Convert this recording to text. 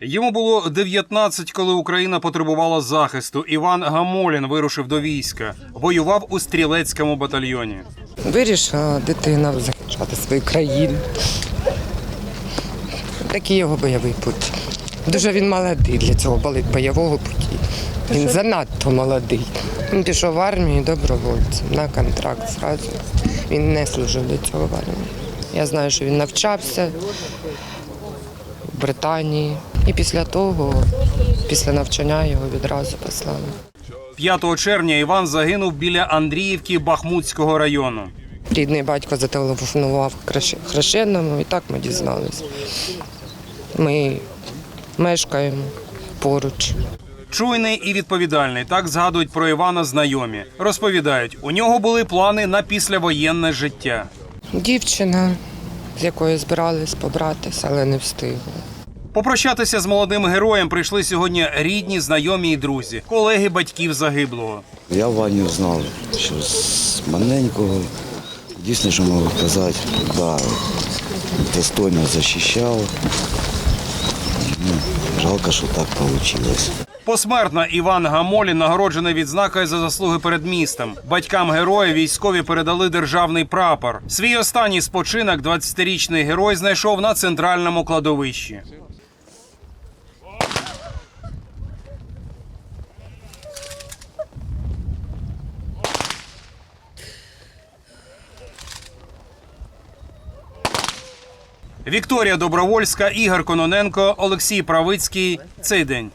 Йому було 19, коли Україна потребувала захисту. Іван Гамолін вирушив до війська, воював у стрілецькому батальйоні. Вирішила дитина захищати свою країну. Такий його бойовий путь. Дуже він молодий для цього бойового путі. Він занадто молодий. Він пішов в армію добровольцем на контракт зразу. Він не служив до цього в армії. Я знаю, що він навчався Британії. І після того, після навчання його відразу послали. 5 червня Іван загинув біля Андріївки Бахмутського району. Рідний батько зателефонував хрещеному, і так ми дізналися. Ми мешкаємо поруч. Чуйний і відповідальний, так згадують про Івана знайомі. Розповідають, у нього були плани на післявоєнне життя. Дівчина, з якою збирались побратися, але не встигли. Попрощатися з молодим героєм прийшли сьогодні рідні, знайомі і друзі, колеги батьків загиблого. Я Ваню знав, що з маленького, дійсно, що можу казати, да, достойно захищав. Ну, жалко, що так вийшло. Посмертно Іван Гамолін нагороджений відзнакою за заслуги перед містом. Батькам героя військові передали державний прапор. Свій останній спочинок 20-річний герой знайшов на центральному кладовищі. Вікторія Добровольська, Ігор Кононенко, Олексій Правицький. Цей день.